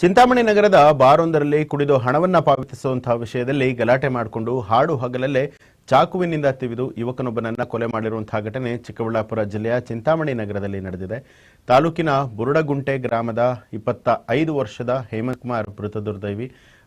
ಚಿಂತಾಮಣಿ ನಗರದ ಬಾರೊಂದರಲ್ಲಿ ಕುಡಿದು ಹಣವನ್ನ ಪಾವತಿಸುವಂತಹ ವಿಷಯದಲ್ಲಿ ಗಲಾಟೆ ಮಾಡಿಕೊಂಡು ಹಾಡು ಹಗಲಲ್ಲೇ ಚಾಕುವಿನಿಂದ ತಿವಿದು ಯುವಕನೊಬ್ಬನನ್ನ ಕೊಲೆ ಮಾಡಿರುವಂತಹ ಘಟನೆ ಚಿಕ್ಕಬಳ್ಳಾಪುರ ಜಿಲ್ಲೆಯ ಚಿಂತಾಮಣಿ ನಗರದಲ್ಲಿ ನಡೆದಿದೆ. ತಾಲೂಕಿನ ಬುರುಡಗುಂಟೆ ಗ್ರಾಮದ ಇಪ್ಪತ್ತ ಐದು ವರ್ಷದ ಹೇಮಕುಮಾರ್ ಕುಮಾರ್ ಮೃತ ದುರ್ದೈವಿ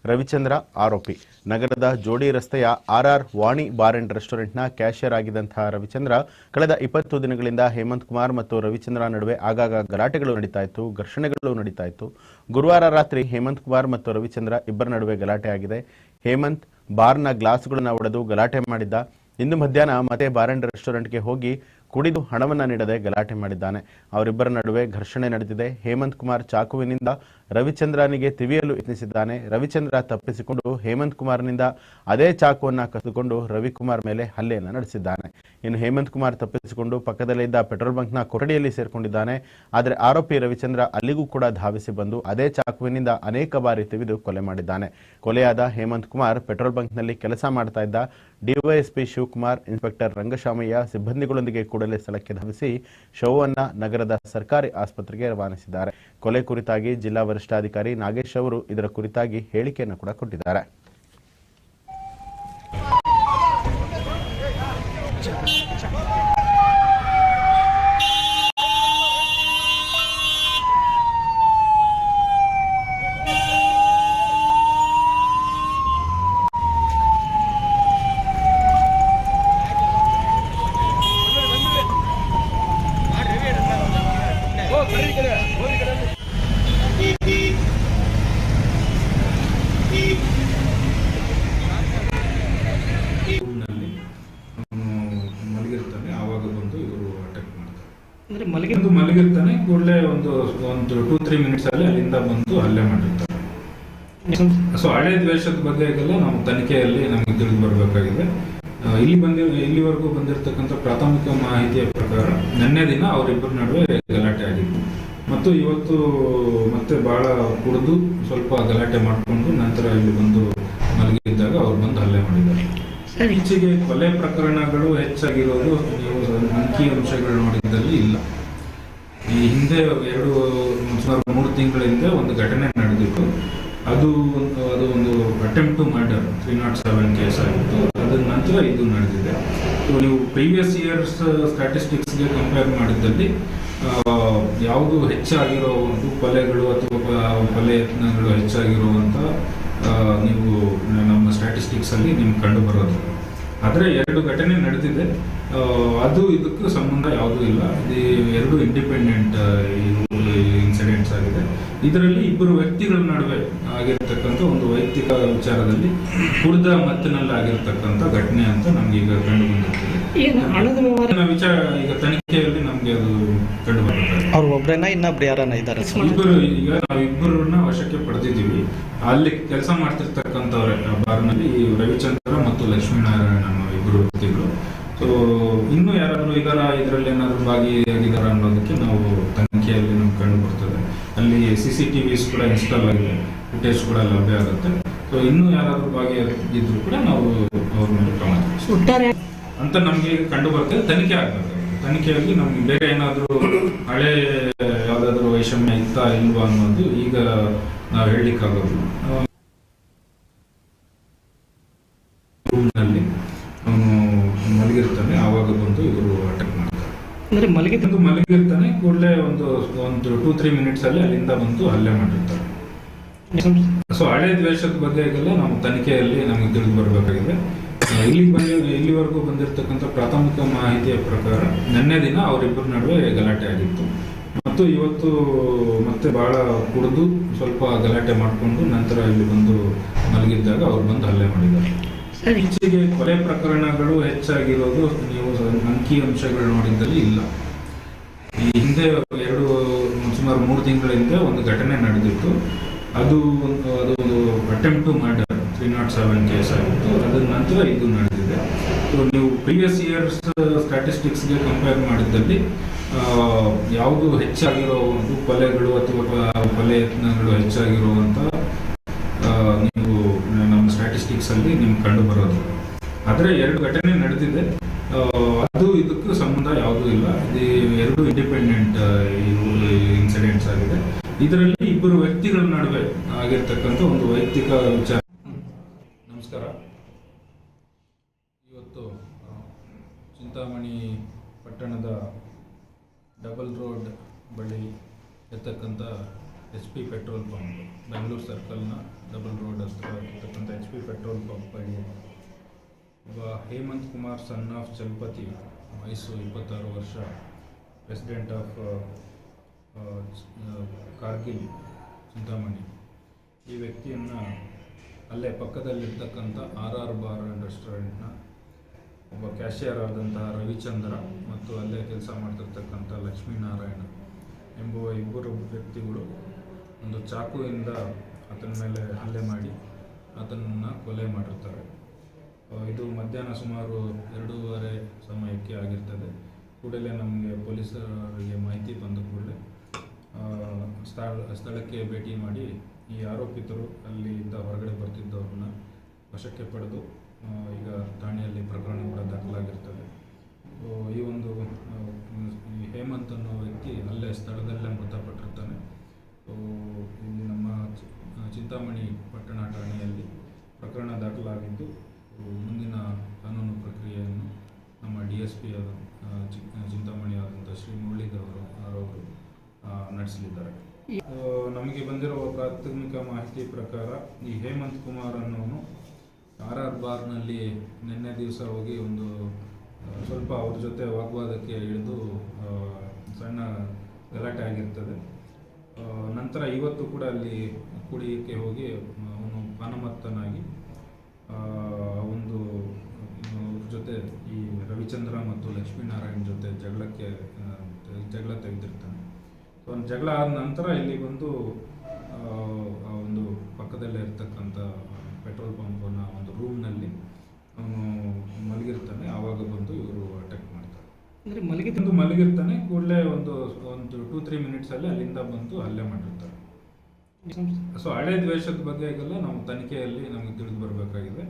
ರವಿಚಂದ್ರ ಆರೋಪಿ. ನಗರದ ಜೋಡಿ ರಸ್ತೆಯ ಆರ್ಆರ್ ವಾಣಿ ಬಾರ್ ಅಂಡ್ ರೆಸ್ಟೋರೆಂಟ್ನ ಕ್ಯಾಶಿಯರ್ ಆಗಿದ್ದಂತಹ ರವಿಚಂದ್ರ ಕಳೆದ ಇಪ್ಪತ್ತು ದಿನಗಳಿಂದ ಹೇಮಂತ್ ಕುಮಾರ್ ಮತ್ತು ರವಿಚಂದ್ರ ನಡುವೆ ಆಗಾಗ ಗಲಾಟೆಗಳು ನಡೀತಾ ಇತ್ತು, ಘರ್ಷಣೆಗಳು ನಡೀತಾ ಇತ್ತು. ಗುರುವಾರ ರಾತ್ರಿ ಹೇಮಂತ್ ಕುಮಾರ್ ಮತ್ತು ರವಿಚಂದ್ರ ಇಬ್ಬರ ನಡುವೆ ಗಲಾಟೆ ಆಗಿದೆ. ಹೇಮಂತ್ ಬಾರ್ನ ಗ್ಲಾಸ್ಗಳನ್ನು ಒಡೆದು ಗಲಾಟೆ ಮಾಡಿದ್ದ. ಇಂದು ಮಧ್ಯಾಹ್ನ ಮತ್ತೆ ಬಾರ್ ಅಂಡ್ ರೆಸ್ಟೋರೆಂಟ್ಗೆ ಹೋಗಿ ಕುಡಿದು ಹಣವನ್ನು ನೀಡದೆ ಗಲಾಟೆ ಮಾಡಿದ್ದಾನೆ. ಅವರಿಬ್ಬರ ನಡುವೆ ಘರ್ಷಣೆ ನಡೆದಿದೆ. ಹೇಮಂತ್ ಕುಮಾರ್ ಚಾಕುವಿನಿಂದ ರವಿಚಂದ್ರನಿಗೆ ತಿವಿಯಲು ಯತ್ನಿಸಿದ್ದಾನೆ. ರವಿಚಂದ್ರ ತಪ್ಪಿಸಿಕೊಂಡು ಹೇಮಂತ್ ಕುಮಾರ್ನಿಂದ ಅದೇ ಚಾಕುವನ್ನ ಕಸಿದುಕೊಂಡು ರವಿಕುಮಾರ್ ಮೇಲೆ ಹಲ್ಲೆಯನ್ನು ನಡೆಸಿದ್ದಾನೆ. ಇನ್ನು ಹೇಮಂತ್ ಕುಮಾರ್ ತಪ್ಪಿಸಿಕೊಂಡು ಪಕ್ಕದಲ್ಲೇ ಇದ್ದ ಪೆಟ್ರೋಲ್ ಬಂಕ್ನ ಕೊಠಡಿಯಲ್ಲಿ ಸೇರಿಕೊಂಡಿದ್ದಾನೆ. ಆದರೆ ಆರೋಪಿ ರವಿಚಂದ್ರ ಅಲ್ಲಿಗೂ ಕೂಡ ಧಾವಿಸಿ ಬಂದು ಅದೇ ಚಾಕುವಿನಿಂದ ಅನೇಕ ಬಾರಿ ತಿವಿದು ಕೊಲೆ ಮಾಡಿದ್ದಾನೆ. ಕೊಲೆಯಾದ ಹೇಮಂತ್ ಕುಮಾರ್ ಪೆಟ್ರೋಲ್ ಬಂಕ್ನಲ್ಲಿ ಕೆಲಸ ಮಾಡ್ತಾ ಇದ್ದ D Y S P Shivakumar, inspector Rangashamaiah ಸಿಬ್ಬಂದಿಗಳೊಂದಿಗೆ ಕೂಡಲೇ ಸ್ಥಳಕ್ಕೆ ಧಾವಿಸಿ ಶವವನ್ನು ನಗರದ ಸರ್ಕಾರಿ ಆಸ್ಪತ್ರೆಗೆ ರವಾನಿಸಿದ್ದಾರೆ. ಕೊಲೆ ಕುರಿತಾಗಿ ಜಿಲ್ಲಾ ವರಿಷ್ಠಾಧಿಕಾರಿ ನಾಗೇಶ್ ಅವರು ಇದರ ಕುರಿತಾಗಿ ಹೇಳಿಕೆಯನ್ನು ಕೂಡ ಕೊಟ್ಟಿದ್ದಾರೆ ರೂಮ್ನಲ್ಲಿ ಅವನು ಮಲಗಿರ್ತಾನೆ ಆವಾಗ ಬಂದು ಇವರು ಅಟ್ಯಾಕ್ ಮಾಡ್ತಾರೆ ಅಂದ್ರೆ ಮಲಗಿ ಮಲಗಿರ್ತಾನೆ ಕೂಡಲೇ ಒಂದು ಒಂದು ಟೂ ತ್ರೀ ಮಿನಿಟ್ಸ್ ಅಲ್ಲಿ ಅಲ್ಲಿಂದ ಬಂದು ಹಲ್ಲೆ ಮಾಡಿರ್ತಾರೆ ಸೊ ಹಳೆ ದ್ವೇಷದ ಬಗ್ಗೆ ನಾವು ತನಿಖೆಯಲ್ಲಿ ನಮಗೆ ತಿಳಿದು ಬರಬೇಕಾಗಿದೆ. ಇಲ್ಲಿ ಬಂದಿ ಇಲ್ಲಿವರೆಗೂ ಬಂದಿರತಕ್ಕಂಥ ಪ್ರಾಥಮಿಕ ಮಾಹಿತಿಯ ಪ್ರಕಾರ ನಿನ್ನೆ ದಿನ ಅವರಿಬ್ಬರ ನಡುವೆ ಗಲಾಟೆ ಆಗಿತ್ತು. ಮತ್ತು ಇವತ್ತು ಮತ್ತೆ ಬಹಳ ಕುಡಿದು ಸ್ವಲ್ಪ ಗಲಾಟೆ ಮಾಡಿಕೊಂಡು ನಂತರ ಇಲ್ಲಿ ಬಂದು ಮಲಗಿದ್ದಾಗ ಅವ್ರು ಬಂದು ಹಲ್ಲೆ ಮಾಡಿದ್ದಾರೆ. ಇತ್ತೀಚೆಗೆ ಈಚೆಗೆ ಕೊಲೆ ಪ್ರಕರಣಗಳು ಹೆಚ್ಚಾಗಿರೋದು ನೀವು ಅಂಕಿ ಅಂಶಗಳು ನೋಡಿದ್ದಲ್ಲಿ ಇಲ್ಲ. ಈ ಹಿಂದೆ ಎರಡು ಸುಮಾರು ಮೂರು ತಿಂಗಳ ಹಿಂದೆ ಒಂದು ಘಟನೆ ನಡೆದಿತ್ತು. ಅದು ಒಂದು- ಅದು ಒಂದು attempt to murder three not seven case ಆಗಿತ್ತು. ಅದ್ರ ನಂತರ ಇದು ನಡೆದಿದೆ. ಸೊ ನೀವು ಪ್ರೀವಿಯಸ್ ಇಯರ್ಸ್ ಸ್ಟ್ಯಾಟಿಸ್ಟಿಕ್ಸ್ಗೆ ಕಂಪೇರ್ ಮಾಡಿದ್ದಲ್ಲಿ ಯಾವುದು ಹೆಚ್ಚಾಗಿರೋ ಒಂದು ಕೊಲೆಗಳು ಅಥವಾ ಕೊಲೆ ಯತ್ನಗಳು ಹೆಚ್ಚಾಗಿರುವಂತ ಆ, ನೀವು ನಮ್ಮ ಸ್ಟಾಟಿಸ್ಟಿಕ್ಸ್ ಅಲ್ಲಿ ನಿಮ್ಗೆ ಕಂಡು ಬರೋದು ಆದ್ರೆ ಎರಡು ಘಟನೆ ನಡೆದಿದೆ. ಅದು ಇದಕ್ಕೂ ಸಂಬಂಧ ಯಾವುದೂ ಇಲ್ಲ. ಇದು ಎರಡು ಇಂಡಿಪೆಂಡೆಂಟ್ ಇನ್ಸಿಡೆಂಟ್ಸ್ ಆಗಿದೆ. ಇದರಲ್ಲಿ ಇಬ್ಬರು ವ್ಯಕ್ತಿಗಳ ನಡುವೆ ಆಗಿರ್ತಕ್ಕಂಥ ಒಂದು ವೈಯಕ್ತಿಕ ವಿಚಾರದಲ್ಲಿ ಕುಡ್ದ ಮತ್ತಿನಲ್ಲಿ ಆಗಿರ್ತಕ್ಕಂಥ ಘಟನೆ ಅಂತ ನಮ್ಗೆ ಈಗ ಕಂಡು ಬಂದಿರ್ತದೆ ವಿಚಾರ ಈಗ ತನಿಖೆಯಲ್ಲಿ ನಮ್ಗೆ ಅದು ಕಂಡು ಅವ್ರು ಒಬ್ರೇನಾ ಇನ್ನೊಬ್ರು ಯಾರನ್ನ ಇದ್ದಾರೆ ಇಬ್ಬರು ಈಗ ನಾವು ಇಬ್ಬರನ್ನ ವಶಕ್ಕೆ ಪಡೆದಿದ್ದೀವಿ. ಅಲ್ಲಿ ಕೆಲಸ ಮಾಡ್ತಿರ್ತಕ್ಕಂಥವ್ರೆ ಆ ಬಾರ್ನಲ್ಲಿ ರವಿಚಂದ್ರ ಮತ್ತು ಲಕ್ಷ್ಮೀನಾರಾಯಣ ಇಬ್ಬರು ವ್ಯಕ್ತಿಗಳು ಸೊ ಇನ್ನೂ ಯಾರಾದರೂ ಈಗ ಇದರಲ್ಲಿ ಏನಾದರೂ ಭಾಗಿಯಾಗಿದ್ದಾರೆ ಅನ್ನೋದಕ್ಕೆ ನಾವು ತನಿಖೆಯಲ್ಲಿ ನಮ್ಗೆ ಕಂಡು ಬರ್ತದೆ. ಅಲ್ಲಿ ಸಿ ಸಿ ಟಿ ವಿಸ್ ಕೂಡ ಇನ್ಸ್ಟಾಲ್ ಆಗಿದೆ. ಫುಟೇಜ್ ಕೂಡ ಲಭ್ಯ ಆಗುತ್ತೆ. ಸೊ ಇನ್ನೂ ಯಾರಾದರೂ ಭಾಗಿಯಾಗಿದ್ರು ಕೂಡ ನಾವು ಅವ್ರ ಮೇಲೆ ಕ್ರಮ ಅಂತ ನಮಗೆ ಕಂಡು ಬರ್ತದೆ. ತನಿಖೆ ಆಗ್ತದೆ ತನಿಖೆಯಲ್ಲಿ ನಮ್ಗೆ ಬೇರೆ ಏನಾದರೂ ಹಳೆ ಯಾವುದಾದ್ರೂ ವೈಷಮ್ಯ ಇತ್ತಾ ಇಲ್ವಾ ಅನ್ನೋದು ಈಗ ನಾವು ಹೇಳಲಿಕ್ಕಾಗೋದಿಲ್ಲ ರೂಮ್ನಲ್ಲಿ ಅವನು ಮಲಗಿರ್ತಾನೆ ಆವಾಗ ಬಂದು ಇವರು ಅಟ್ಯಾಕ್ ಮಾಡ್ತಾರೆ ಅಂದ್ರೆ ಮಲಗಿ ಮಲಗಿರ್ತಾನೆ, ಕೂಡಲೇ ಒಂದು ಒಂದು ಟೂ ತ್ರೀ ಮಿನಿಟ್ಸ್ ಅಲ್ಲಿ ಅಲ್ಲಿಂದ ಬಂದು ಹಲ್ಲೆ ಮಾಡಿರ್ತಾರೆ. ಸೊ ಹಳೆ ದ್ವೇಷದ ಬಗ್ಗೆ ನಾವು ತನಿಖೆಯಲ್ಲಿ ನಮಗೆ ತಿಳಿದು ಬರಬೇಕಾಗಿದೆ. ಇಲ್ಲಿ ಬಂದಿ ಇಲ್ಲಿವರೆಗೂ ಬಂದಿರತಕ್ಕಂಥ ಪ್ರಾಥಮಿಕ ಮಾಹಿತಿಯ ಪ್ರಕಾರ ನಿನ್ನೆ ದಿನ ಅವರಿಬ್ಬರ ನಡುವೆ ಗಲಾಟೆ ಆಗಿತ್ತು. ಮತ್ತು ಇವತ್ತು ಮತ್ತೆ ಬಹಳ ಕುಡಿದು ಸ್ವಲ್ಪ ಗಲಾಟೆ ಮಾಡಿಕೊಂಡು ನಂತರ ಇಲ್ಲಿ ಬಂದು ಮಲಗಿದ್ದಾಗ ಅವ್ರು ಬಂದು ಹಲ್ಲೆ ಮಾಡಿದ್ದಾರೆ. ಈಚೆಗೆ ಕೊಲೆ ಪ್ರಕರಣಗಳು ಹೆಚ್ಚಾಗಿರೋದು ನೀವು ಅಂಕಿ ಅಂಶಗಳು ನೋಡಿದಲ್ಲಿ ಇಲ್ಲ. ಈ ಹಿಂದೆ ಎರಡು ಸುಮಾರು ಮೂರು ತಿಂಗಳ ಹಿಂದೆ ಒಂದು ಘಟನೆ ನಡೆದಿತ್ತು. ಅದು ಅದು ಒಂದು attempt murder three not seven case ಆಗಿತ್ತು. ಅದರ ನಂತರ ಇದು ನಡೆದಿದೆ. ಸೊ ನೀವು ಪ್ರೀವಿಯಸ್ ಇಯರ್ಸ್ ಸ್ಟ್ಯಾಟಿಸ್ಟಿಕ್ಸ್ಗೆ ಕಂಪೇರ್ ಮಾಡಿದ್ದಲ್ಲಿ ಯಾವುದು ಹೆಚ್ಚಾಗಿರೋ ಒಂದು ಕೊಲೆಗಳು ಅಥವಾ ಕೊಲೆ ಯತ್ನಗಳು ಹೆಚ್ಚಾಗಿರುವಂತ ಆ, ನೀವು ಅಲ್ಲಿ ನಿಮ್ಗೆ ಕಂಡು ಬರೋದು. ಆದ್ರೆ ಎರಡು ಘಟನೆ ನಡೆದಿದೆ. ಅದು ಇದಕ್ಕೂ ಸಂಬಂಧ ಯಾವುದೂ ಇಲ್ಲ. ಇದು ಎರಡು ಇಂಡಿಪೆಂಡೆಂಟ್ ಇನ್ಸಿಡೆಂಟ್ಸ್ ಆಗಿದೆ. ಇದರಲ್ಲಿ ಇಬ್ಬರು ವ್ಯಕ್ತಿಗಳ ನಡುವೆ ಆಗಿರ್ತಕ್ಕಂಥ ಒಂದು ವೈಯಕ್ತಿಕ ವಿಚಾರ. ನಮಸ್ಕಾರ. ಇವತ್ತು ಚಿಂತಾಮಣಿ ಪಟ್ಟಣದ ಡಬಲ್ ರೋಡ್ ಬಳಿ ಇರ್ತಕ್ಕಂಥ H P petrol pump, Bengaluru ಸರ್ಕಲ್ನ double road ಹತ್ರ ಇರ್ತಕ್ಕಂಥ ಎಚ್ ಪಿ ಪೆಟ್ರೋಲ್ ಪಂಪ್ ಒಬ್ಬ ಹೇಮಂತ್ ಕುಮಾರ್ ಸನ್ ಆಫ್ ಚಲಪತಿ ವಯಸ್ಸು ಇಪ್ಪತ್ತಾರು ವರ್ಷ, ಪ್ರೆಸಿಡೆಂಟ್ ಆಫ್ ಕಾರ್ಗಿಲ್ ಚಿಂತಾಮಣಿ ಈ ವ್ಯಕ್ತಿಯನ್ನು ಅಲ್ಲೇ ಪಕ್ಕದಲ್ಲಿರ್ತಕ್ಕಂಥ ಆರ್ ಆರ್ ಬಾರ್ ಆ್ಯಂಡ್ ರೆಸ್ಟೋರೆಂಟ್ನ ಒಬ್ಬ ಕ್ಯಾಶಿಯರ್ ಆದಂತಹ ರವಿಚಂದ್ರ ಮತ್ತು ಅಲ್ಲೇ ಕೆಲಸ ಮಾಡ್ತಿರ್ತಕ್ಕಂಥ ಲಕ್ಷ್ಮೀನಾರಾಯಣ ಎಂಬುವ ಇಬ್ಬರು ವ್ಯಕ್ತಿಗಳು ಒಂದು ಚಾಕುವಿಂದ ಆತನ ಮೇಲೆ ಹಲ್ಲೆ ಮಾಡಿ ಆತನನ್ನು ಕೊಲೆ ಮಾಡಿರ್ತಾರೆ. ಇದು ಮಧ್ಯಾಹ್ನ ಸುಮಾರು ಎರಡೂವರೆ ಸಮಯಕ್ಕೆ ಆಗಿರ್ತದೆ. ಕೂಡಲೇ ನಮಗೆ ಪೊಲೀಸರಿಗೆ ಮಾಹಿತಿ ಬಂದ ಕೂಡಲೇ ಸ್ಥಳ, ಸ್ಥಳಕ್ಕೆ ಭೇಟಿ ಮಾಡಿ ಈ ಆರೋಪಿತರು ಅಲ್ಲಿಂದ ಹೊರಗಡೆ ಬರ್ತಿದ್ದವ್ರನ್ನ ವಶಕ್ಕೆ ಪಡೆದು ಈಗ ಠಾಣೆಯಲ್ಲಿ ಪ್ರಕರಣ ಕೂಡ ದಾಖಲಾಗಿರ್ತದೆ. ಈ ಒಂದು ಹೇಮಂತ್ ಅನ್ನೋ ವ್ಯಕ್ತಿ ಅಲ್ಲೇ ಸ್ಥಳದಲ್ಲೇ ಮೃತಪಟ್ಟಿರ್ತಾನೆ. ಚಿಂತಾಮಣಿ ಪಟ್ಟಣ ಠಾಣೆಯಲ್ಲಿ ಪ್ರಕರಣ ದಾಖಲಾಗಿದ್ದು ಮುಂದಿನ ಕಾನೂನು ಪ್ರಕ್ರಿಯೆಯನ್ನು ನಮ್ಮ ಡಿ ಎಸ್ ಪಿ ಆದ ಚಿಂತಾಮಣಿ ಆದಂಥ ಶ್ರೀ ಮುರಳೀಧರ್ ಅವರು ನಡೆಸಲಿದ್ದಾರೆ. ನಮಗೆ ಬಂದಿರುವ ಪ್ರಾಥಮಿಕ ಮಾಹಿತಿ ಪ್ರಕಾರ ಈ ಹೇಮಂತ್ ಕುಮಾರ್ ಅನ್ನೋನು ಆರ್ ಆರ್ ಬಾರ್ನಲ್ಲಿ ನಿನ್ನೆ ದಿವಸ ಹೋಗಿ ಒಂದು ಸ್ವಲ್ಪ ಅವ್ರ ಜೊತೆ ವಾಗ್ವಾದಕ್ಕೆ ಇಳಿದು ಸಣ್ಣ ಗಲಾಟೆ ಆಗಿರ್ತದೆ. ನಂತರ ಇವತ್ತು ಕೂಡ ಅಲ್ಲಿ ಕುಡಿಯಕ್ಕೆ ಹೋಗಿ ಅವನು ಪಾನಮತ್ತನಾಗಿ ಒಂದು ಜೊತೆ ಈ ರವಿಚಂದ್ರ ಮತ್ತು ಲಕ್ಷ್ಮೀನಾರಾಯಣ ಜೊತೆ ಜಗಳಕ್ಕೆ ಜಗಳ ತೆಗೆದಿರ್ತಾನೆ. ಸೊ ಒಂದು ಜಗಳ ಆದ ನಂತರ ಇಲ್ಲಿ ಬಂದು ಒಂದು ಪಕ್ಕದಲ್ಲೇ ಇರ್ತಕ್ಕಂಥ ಪೆಟ್ರೋಲ್ ಪಂಪನ್ನು ಒಂದು ರೂಮ್ನಲ್ಲಿ ಅವನು ಮಲಗಿರ್ತಾನೆ. ಆವಾಗ ಬಂದು ಇವರು ಅಟ್ಯಾಕ್ ಮಾಡ್ತಾರೆ. ಅಂದರೆ ಮಲಗಿ ಒಂದು ಮಲಗಿರ್ತಾನೆ. ಕೂಡಲೇ ಒಂದು ಒಂದು ಟೂ ತ್ರೀ ಮಿನಿಟ್ಸಲ್ಲಿ ಅಲ್ಲಿಂದ ಬಂದು ಹಲ್ಲೆ ಮಾಡಿರ್ತಾರೆ ಸೊ ಹಳೆ ದ್ವೇಷದ ಬಗ್ಗೆ ಈಗೆಲ್ಲ ನಾವು ತನಿಖೆಯಲ್ಲಿ ನಮಗೆ ತಿಳಿದು ಬರಬೇಕಾಗಿದೆ.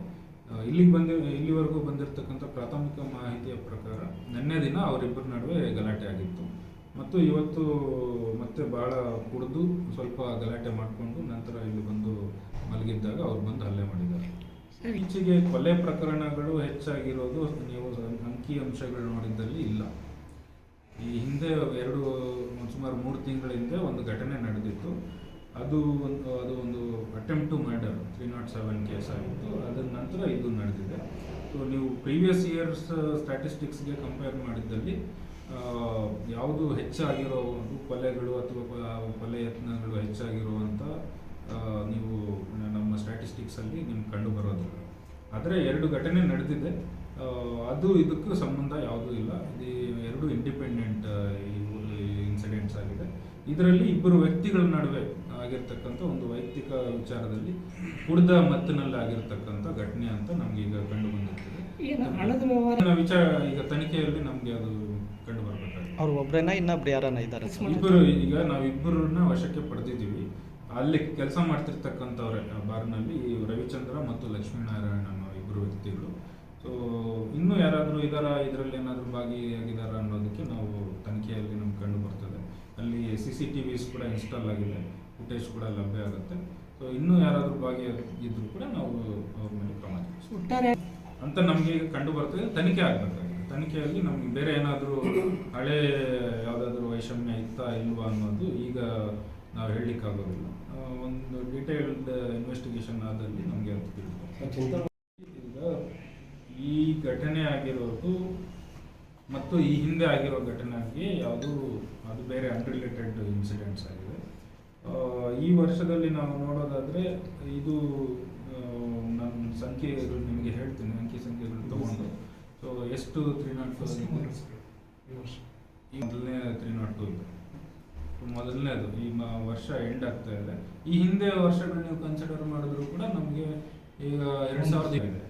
ಇಲ್ಲಿಗೆ ಬಂದಿ ಇಲ್ಲಿವರೆಗೂ ಬಂದಿರತಕ್ಕಂಥ ಪ್ರಾಥಮಿಕ ಮಾಹಿತಿಯ ಪ್ರಕಾರ ನಿನ್ನೆ ದಿನ ಅವರಿಬ್ಬರ ನಡುವೆ ಗಲಾಟೆ ಆಗಿತ್ತು. ಮತ್ತು ಇವತ್ತು ಮತ್ತೆ ಭಾಳ ಕುಡಿದು ಸ್ವಲ್ಪ ಗಲಾಟೆ ಮಾಡಿಕೊಂಡು ನಂತರ ಇಲ್ಲಿ ಬಂದು ಮಲಗಿದ್ದಾಗ ಅವ್ರು ಬಂದು ಹಲ್ಲೆ ಮಾಡಿದ್ದಾರೆ. ಇತ್ತೀಚೆಗೆ ಈಚೆಗೆ ಕೊಲೆ ಪ್ರಕರಣಗಳು ಹೆಚ್ಚಾಗಿರೋದು ನೀವು ಅಂಕಿ ಅಂಶಗಳು ನೋಡಿದ್ದಲ್ಲಿ ಇಲ್ಲ. ಈ ಹಿಂದೆ ಎರಡು ಸುಮಾರು ಮೂರು ತಿಂಗಳ ಹಿಂದೆ ಒಂದು ಘಟನೆ ನಡೆದಿತ್ತು. ಅದು ಒಂದು ಅದು ಒಂದು attempt to murder three not seven case ಆಗಿತ್ತು. ಅದರ ನಂತರ ಇದು ನಡೆದಿದೆ. ಸೊ ನೀವು ಪ್ರೀವಿಯಸ್ ಇಯರ್ಸ್ ಸ್ಟ್ಯಾಟಿಸ್ಟಿಕ್ಸ್ಗೆ ಕಂಪೇರ್ ಮಾಡಿದ್ದಲ್ಲಿ ಯಾವುದು ಹೆಚ್ಚಾಗಿರೋ ಒಂದು ಕೊಲೆಗಳು ಅಥವಾ ಕೊಲೆ ಯತ್ನಗಳು ಹೆಚ್ಚಾಗಿರುವಂಥ ನೀವು ನಮ್ಮ ಸ್ಟ್ಯಾಟಿಸ್ಟಿಕ್ಸಲ್ಲಿ ನಿಮ್ಗೆ ಕಂಡು ಬರೋದಿಲ್ಲ ಆದರೆ ಎರಡು ಘಟನೆ ನಡೆದಿದೆ. ಅದು ಇದಕ್ಕೂ ಸಂಬಂಧ ಯಾವುದೂ ಇಲ್ಲ. ಇದು ಎರಡು ಇಂಡಿಪೆಂಡೆಂಟ್ ಇನ್ಸಿಡೆಂಟ್ಸ್ ಆಗಿದೆ. ಇದರಲ್ಲಿ ಇಬ್ಬರು ವ್ಯಕ್ತಿಗಳ ನಡುವೆ ಆಗಿರ್ತಕ್ಕಂಥ ಒಂದು ವೈಯಕ್ತಿಕ ವಿಚಾರದಲ್ಲಿ ಕುಡಿದ ಮತ್ತಿನಲ್ಲಿ ಆಗಿರ್ತಕ್ಕಂಥ ಘಟನೆ ಅಂತ ನಮ್ಗೆ ಈಗ ಕಂಡು ಬಂದಿರ್ತದೆ. ವಿಚಾರ ಈಗ ತನಿಖೆಯಲ್ಲಿ ನಮಗೆ ಅದು ಕಂಡು ಬರಬೇಕಾಗಿದೆ. ಅವ್ರು ಒಬ್ಬರೇನ ಇನ್ನೊಬ್ರು ಯಾರನ್ನ ಇದ್ದಾರೆ? ಇಬ್ಬರು ಈಗ ನಾವಿಬ್ಬರನ್ನ ವಶಕ್ಕೆ ಪಡೆದಿದ್ದೀವಿ. ಅಲ್ಲಿ ಕೆಲಸ ಮಾಡ್ತಿರ್ತಕ್ಕಂಥವ್ರೆ ಬಾರ್ನಲ್ಲಿ ಈ ರವಿಚಂದ್ರ ಮತ್ತು ಲಕ್ಷ್ಮೀನಾರಾಯಣ ಅನ್ನೋ ಇಬ್ಬರು ವ್ಯಕ್ತಿಗಳು. ಸೊ ಇನ್ನೂ ಯಾರಾದರೂ ಇದಾರ? ಇದರಲ್ಲಿ ಏನಾದರೂ ಭಾಗಿಯಾಗಿದ್ದಾರಾ ಅನ್ನೋದಕ್ಕೆ ನಾವು ತನಿಖೆಯಲ್ಲಿ ನಮ್ಗೆ ಕಂಡು ಬರ್ತದೆ. ಅಲ್ಲಿ ಸಿ ಸಿ ಟಿ ವಿಸ್ ಕೂಡ ಇನ್ಸ್ಟಾಲ್ ಆಗಿದೆ. ಫುಟೇಜ್ ಕೂಡ ಲಭ್ಯ ಆಗುತ್ತೆ. ಸೊ ಇನ್ನೂ ಯಾರಾದರೂ ಭಾಗಿಯಾಗಿದ್ರು ಕೂಡ ನಾವು ಅವ್ರ ಮೇಲೆ ಕ್ರಮ ಒಟ್ಟಾರೆ ಅಂತ ನಮಗೆ ಈಗ ಕಂಡು ಬರ್ತದೆ. ತನಿಖೆ ಆಗಬೇಕಾಗಿದೆ. ತನಿಖೆಯಲ್ಲಿ ನಮಗೆ ಬೇರೆ ಏನಾದರೂ ಹಳೆ ಯಾವುದಾದ್ರೂ ವೈಷಮ್ಯ ಇತ್ತಾ ಇಲ್ವಾ ಅನ್ನೋದು ಈಗ ನಾವು ಹೇಳಲಿಕ್ಕಾಗೋದಿಲ್ಲ. ಒಂದು ಡೀಟೇಲ್ಡ್ ಇನ್ವೆಸ್ಟಿಗೇಷನ್ ಆದಲ್ಲಿ ನಮಗೆ ಅದು ತಿಳಿದು ಈಗ ಈ ಘಟನೆ ಆಗಿರೋದು ಮತ್ತು ಈ ಹಿಂದೆ ಆಗಿರೋ ಘಟನೆಗೆ ಯಾವುದು ಅದು ಬೇರೆ ಅನ್ರಿಲೇಟೆಡ್ ಇನ್ಸಿಡೆಂಟ್ಸ್ ಆಗಿದೆ ಈ ವರ್ಷದಲ್ಲಿ ನಾವು ನೋಡೋದಾದ್ರೆ ಇದು ನಾನು ಸಂಖ್ಯೆಗಳು ನಿಮಗೆ ಹೇಳ್ತೀನಿ ಅಂಕಿ ಸಂಖ್ಯೆಗಳು ತಗೊಂಡು. ಸೊ ಎಷ್ಟು ತ್ರೀ ನಾಟ್ ಟು ಈ ಮೊದಲನೇ ತ್ರೀ ನಾಟ್ ಟು ಇದೆ. ಮೊದಲನೇದು ಈ ವರ್ಷ ಎಂಡ್ ಆಗ್ತಾ ಇದೆ. ಈ ಹಿಂದೆ ವರ್ಷಗಳು ನೀವು ಕನ್ಸಿಡರ್ ಮಾಡಿದ್ರು ಕೂಡ ನಮಗೆ ಈಗ ಎರಡು ಸಾವಿರದ ಇದೆ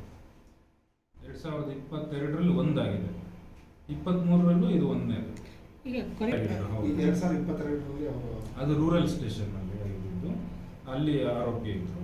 ಎರಡು ಸಾವಿರದ ಇಪ್ಪತ್ತೆರಡರಲ್ಲಿ ಒಂದಾಗಿದೆ. ಇಪ್ಪತ್ತ್ಮೂರರಲ್ಲೂ ಇದು ಒಂದನೇದು. ಅದು ರೂರಲ್ ಸ್ಟೇಷನ್ ಅಲ್ಲಿ ಆರೋಗ್ಯ ಇತ್ತು.